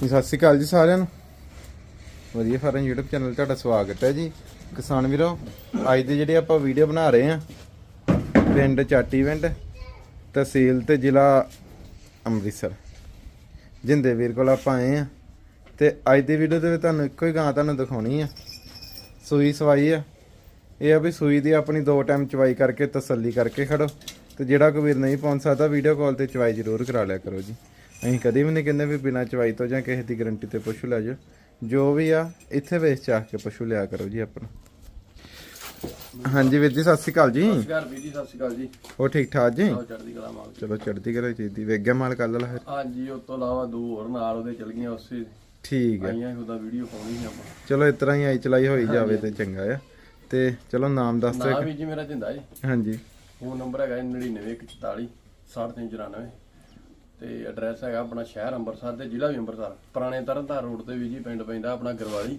ਜੀ, ਸਤਿ ਸ਼੍ਰੀ ਅਕਾਲ ਜੀ ਸਾਰਿਆਂ ਨੂੰ। ਵਧੀਆ ਫਾਰਮ YouTube ਚੈਨਲ ਤੁਹਾਡਾ ਸਵਾਗਤ ਹੈ ਜੀ। ਕਿਸਾਨ ਵੀਰੋ, ਅੱਜ ਦੇ ਜਿਹੜੇ ਆਪਾਂ ਵੀਡੀਓ ਬਣਾ ਰਹੇ ਆ ਪਿੰਡ ਚਾਟੀ ਪਿੰਡ ਤਹਿਸੀਲ ਤੇ ਜ਼ਿਲ੍ਹਾ ਅੰਮ੍ਰਿਤਸਰ। ਜਿੰਦੇ ਵੀਰ ਕੋਲ ਆਪਾਂ ਆਏ ਆ ਤੇ ਅੱਜ ਦੀ ਵੀਡੀਓ ਦੇ ਵਿੱਚ ਤੁਹਾਨੂੰ ਇੱਕੋ ਹੀ ਗਾਂ ਤੁਹਾਨੂੰ ਦਿਖਾਉਣੀ ਆ। ਸੂਈ ਸਵਾਈ ਆ। ਇਹ ਆ ਵੀ ਸੂਈ ਦੀ ਆਪਣੀ ਦੋ ਟਾਈਮ ਚਵਾਈ ਕਰਕੇ ਤਸੱਲੀ ਕਰਕੇ ਖੜੋ ਤੇ ਜਿਹੜਾ ਕੋਈ ਵੀਰ ਨਹੀਂ ਪਹੁੰਚ ਸਕਦਾ ਵੀਡੀਓ ਕਾਲ ਤੇ ਚਵਾਈ ਜ਼ਰੂਰ ਕਰਾ ਲਿਆ ਕਰੋ ਜੀ। ਅਸੀਂ ਕਦੇ ਵੀ ਨਹੀਂ ਕਹਿੰਦੇ ਵੀ ਬਿਨਾਂ ਚਵਾਈ ਤੋਂ ਜਾਂ ਕਿਸੇ ਦੀ ਗਾਰੰਟੀ ਤੇ ਪਸ਼ੂ ਲੈ ਜਾਓ ਜੋ ਵੀ ਆ ਇੱਥੇ ਵੇਚ ਚਾਹ ਕੇ ਪਸ਼ੂ ਲਿਆ ਕਰੋ ਜੀ ਆਪਣਾ। ਹਾਂਜੀ ਵੀਰ ਜੀ ਸਤਿ ਸ਼੍ਰੀ ਅਕਾਲ ਜੀ। ਸਤਿ ਸ਼੍ਰੀ ਅਕਾਲ ਵੀਰ ਜੀ ਸਤਿ ਸ਼੍ਰੀ ਅਕਾਲ ਜੀ। ਹੋ ਠੀਕ ਠਾਕ ਜੀ? ਆਓ ਚੜ੍ਹਦੀ ਕਲਾ ਮਾਲ ਚਲੋ ਚੜ੍ਹਦੀ ਕਲਾ ਗਿਆ ਮਾਲ ਵਾਲਾ ਫਿਰ। ਹਾਂਜੀ ਉਸ ਤੋਂ ਇਲਾਵਾ ਦੋ ਹੋਰ ਨਾਲ ਉਹਦੇ ਚਲ ਗਈਆਂ ਉਸੇ ਠੀਕ ਹੈ ਆਈਆਂ ਉਹਦਾ ਵੀਡੀਓ ਪਾਉਣੀ ਸੀ ਆਪਾਂ। ਚਲੋ ਇਸ ਤਰ੍ਹਾਂ ਹੀ ਆਈ ਚਲਾਈ ਹੋਈ ਜਾਵੇ ਤੇ ਚੰਗਾ ਆ। ਤੇ ਚਲੋ ਨਾਮ ਦੱਸ ਨਾਮ ਦਿਓ ਵੀ ਜੀ ਮੇਰਾ ਜਿੰਦਾ ਜੀ। ਹਾਂਜੀ। ਫੋਨ ਨੰਬਰ ਹੈਗਾ 99144 6394 ਤੇ ਐਡਰੈਸ ਹੈਗਾ ਆਪਣਾ ਸ਼ਹਿਰ ਅੰਮ੍ਰਿਤਸਰ ਤੇ ਜ਼ਿਲ੍ਹਾ ਵੀ ਅੰਮ੍ਰਿਤਸਰ। ਪੁਰਾਣੇ ਤਰਨਤਾਰਨ ਰੋਡ ਤੇ ਵੀ ਜੀ ਪਿੰਡ ਪੈਂਦਾ ਆਪਣਾ ਗਰਵਾਲੀ।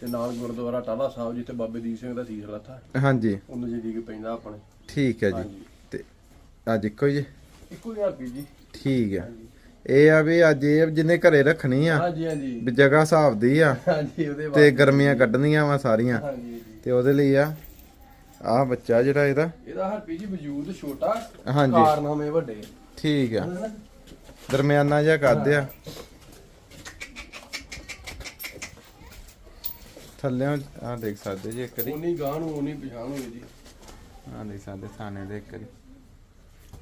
ਤੇ ਨਾਲ ਗੁਰਦੁਆਰਾ ਟਾਲਾ ਸਾਹਿਬ ਜਿੱਥੇ ਬਾਬੇ ਦੀਪ ਸਿੰਘ ਦਾ ਸੀਸ ਲੱਥਾ ਹਾਂਜੀ। ਉਹਨੂੰ ਜੀ ਪੈਂਦਾ ਆਪਣੇ। ਠੀਕ ਹੈ ਜੀ। ਤੇ ਅੱਜ ਇੱਕੋ ਹੀ ਜੀ? ਇੱਕੋ ਹਜ਼ਾਰ ਰੁਪਏ ਜੀ। ਠੀਕ ਹੈ। ਇਹ ਆ ਵੀ ਅੱਜ ਇਹ ਜਿੰਨੇ ਘਰੇ ਰੱਖਣੀ ਆ ਹਾਂਜੀ ਹਾਂਜੀ। ਵੀ ਜਗ੍ਹਾ ਹਿਸਾਬ ਦੀ ਆ। ਹਾਂਜੀ ਉਹਦੇ ਤੇ ਗਰਮੀਆਂ ਕੱਢਣੀਆਂ ਵਾ ਸਾਰੀਆਂ। ਹਾਂਜੀ ਤੇ ਉਹਦੇ ਲਈ ਆ ਆ ਬੱਚਾ ਜਿਹੜਾ ਇਹਦਾ। ਇਹਦਾ ਹਰਪੀ ਜੀ ਵਜੂਦ ਛੋਟਾ। ਹਾਂਜੀ। ਕਾਰਨਾਮੇ ਵੱਡੇ। ਠੀਕ ਆ ਦਰਮਿਆਨਾ ਜਿਹਾ ਕੱਦ ਆ। ਥੱਲੇ ਆ ਦੇਖ ਸਕਦੇ ਜੀ ਇੱਕ ਵਾਰੀ। ਉਨੀ ਗਾਂ ਨੂੰ ਉਨੀ ਪਛਾਣ ਹੋਵੇ ਜੀ। ਆ ਦੇਖ ਸਕਦੇ ਥਾਣੇ ਦੇ ਇੱਕ ਵਾਰੀ।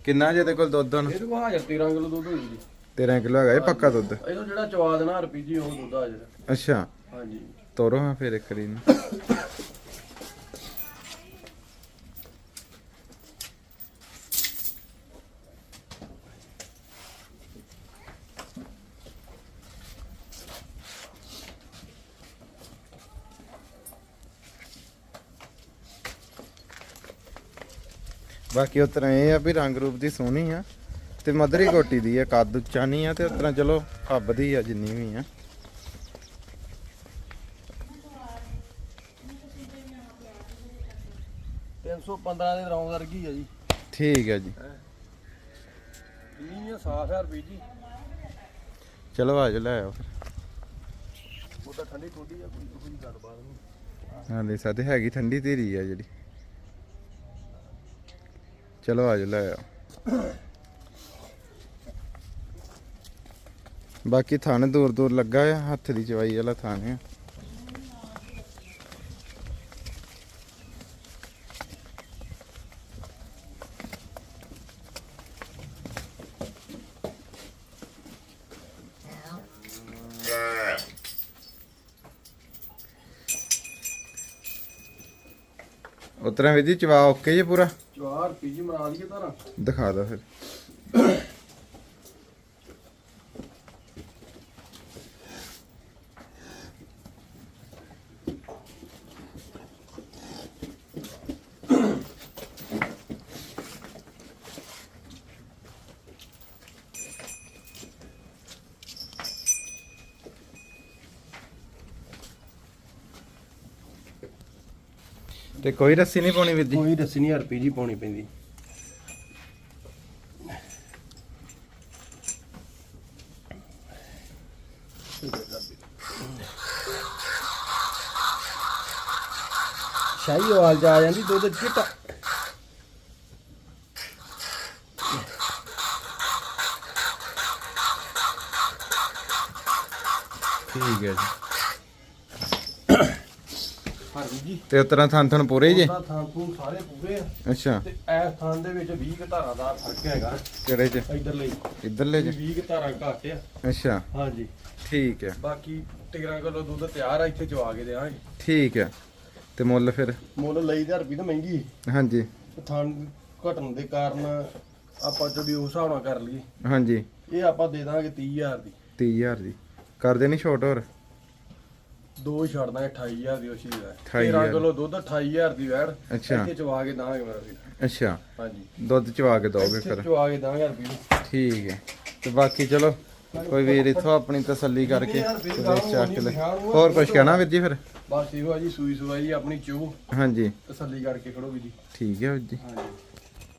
ਕਿੰਨਾ ਜਿਹਦੇ ਕੋਲ ਦੁੱਧ ਹੁਣ? ਇਹਦੇ ਕੋਲ ਹਾਜ਼ਰ 13 ਕਿਲੋ ਦੁੱਧ ਹੋਈ ਜੀ। 13 ਕਿਲੋ ਹੈਗਾ ਇਹ ਪੱਕਾ ਦੁੱਧ? ਇਹਨੂੰ ਜਿਹੜਾ ਚਵਾ ਦੇਣਾ ਜੀ ਉਹ ਦੁੱਧ ਹਾਜ਼ਰ ਅੱਛਾ। ਹਾਂਜੀ। ਤੋਰੋ ਹਾਂ ਫਿਰ ਇੱਕ ਵਾਰੀ ਨੂੰ ਬਾਕੀ ਉਸ ਤਰ੍ਹਾਂ ਇਹ ਆ ਵੀ ਰੰਗ ਰੂਪ ਦੀ ਸੋਹਣੀ ਆ ਤੇ ਮਦਰੀ ਕੋਟੀ ਦੀ ਆ ਕੱਦ ਉੱਚਾ ਨਹੀਂ ਆ ਤੇ ਉਸ ਤਰ੍ਹਾਂ ਚਲੋ ਫੱਬਦੀ ਆ ਜਿੰਨੀ ਵੀ ਆ। 315 ਦੇ ਰੌਂਗ ਵਰਗੀ ਆ ਜੀ। ਠੀਕ ਹੈ ਜੀ। ਇਹ ਸਾਫ਼ ਹੈ ਹਰਪੀ ਜੀ। ਚਲੋ ਆਜੋ ਲੈ ਆਓ ਫਿਰ। ਉਹ ਤਾਂ ਠੰਡੀ ਠੋਡੀ ਆ ਕੋਈ ਕੋਈ ਗੱਲਬਾਤ ਨਹੀਂ। ਹਾਂ ਦੇ ਸਾਦੇ ਹੈਗੀ ਠੰਡੀ ਧੀਰੀ ਆ ਜਿਹੜੀ। ਚਲੋ ਆ ਜਾ ਲੈ ਆਓ। ਬਾਕੀ ਥਾਣੇ ਦੂਰ ਦੂਰ ਲੱਗਾ ਆ, ਹੱਥ ਦੀ ਚਵਾਈ ਵਾਲਾ ਥਾਣੇ ਆ। ਉਤਰਾ ਵੀ ਜੀ, ਚਵਾ ਓਕੇ ਜੀ ਪੂਰਾ? ਚਾਰ ਪੀਜ਼ੀ ਜੀ ਮਨਾ ਲਈਏ ਤਾਰਾ ਦਿਖਾ ਦੋ ਫਿਰ। ਤੇ ਕੋਈ ਰੱਸੀ ਨਹੀਂ ਪਾਉਣੀ ਵੀਰ ਜੀ? ਕੋਈ ਦੱਸੀ ਨਹੀਂ ਹਰਪੀ ਜੀ ਪਾਉਣੀ ਪੈਂਦੀ। ਸ਼ਾਹੀ ਵਾਲ ਚ ਆ ਜਾਂਦੀ ਦੁੱਧ ਚਿੱਟਾ। ਠੀਕ ਹੈ ਜੀ। ਹਰਪੀ ਜੀ ਤੇ ਉਤਰਾ ਥਾਂ ਥਣ ਪੂਰੇ ਜੀ? ਉਹਦਾ ਥਾਂ ਥੂੰ ਸਾਰੇ ਪੂਰੇ ਆ। ਅੱਛਾ। ਤੇ ਇਸ ਥਾਂ ਦੇ ਵਿੱਚ 20 ਕੁ ਧਾਰਾਂ ਦਾ ਫ਼ਰਕ ਹੈਗਾ। ਕਿਹੜੇ ਚ? ਇਧਰ ਲਈ ਇੱਧਰਲੇ ਚ? 20 ਕੁ ਧਾਰਾਂ ਘੱਟ ਆ। ਅੱਛਾ। ਹਾਂਜੀ। ਠੀਕ ਹੈ ਬਾਕੀ 13 ਕਿਲੋ ਦੁੱਧ ਤਿਆਰ ਆ ਇੱਥੇ ਚਵਾ ਕੇ ਦੇਵਾਂਗੇ ਠੀਕ ਹੈ ਤੇ ਮੁੱਲ ਫਿਰ? ਮੁੱਲ ਲਈ ਤਾਂ ਮਹਿੰਗੀ। ਹਾਂਜੀ। ਥਾਂ ਘਟਣ ਦੇ ਕਾਰਨ ਆਪਾਂ ਜੋ ਵੀ ਉਸ ਹਿਸਾਬ ਨਾਲ ਕਰ ਲਈਏ। ਹਾਂਜੀ। ਇਹ ਆਪਾਂ ਦੇ ਦਾਂਗੇ 30000 ਦੀ। 30000 ਦੀ। ਕਰ ਦੇਣੀ ਛੋਟ ਹੋਰ? ਦੋ ਹੀ ਛੱਡ ਦਾਂਗੇ 28000 ਦੀ ਹੈ। 28,000 13 ਕਿਲੋ ਦੁੱਧ 28000 ਦੀ ਵੈੜ। ਇੱਥੇ ਚਵਾ ਕੇ ਦਾਂਗੇ ਮੇਰਾ ਵੀਰ ਅੱਛਾ। ਹਾਂਜੀ। ਦੁੱਧ ਚਵਾ ਕੇ ਦੋਗੇ ਫਿਰ। ਚਵਾ ਕੇ ਦਾਂਗੇ ਰੁਪਏ ਠੀਕ ਹੈ। ਤੇ ਬਾਕੀ ਚਲੋ ਕੋਈ ਵੀਰ ਇੱਥੋਂ ਆਪਣੀ ਤਸੱਲੀ ਕਰਕੇ ਚੱਕ ਲੈ। ਹੋਰ ਕੁਝ ਕਹਿਣਾ ਵੀਰ ਜੀ ਫਿਰ? ਬਸ ਇਹੋ ਆ ਜੀ ਸੂਈ ਸਵਾਈ ਆਪਣੀ ਚੋ ਹਾਂਜੀ। ਤਸੱਲੀ ਕਰਕੇ ਖੜੋ ਵੀ ਜੀ। ਠੀਕ ਹੈ ਵੀਰ ਜੀ। ਹਾਂਜੀ।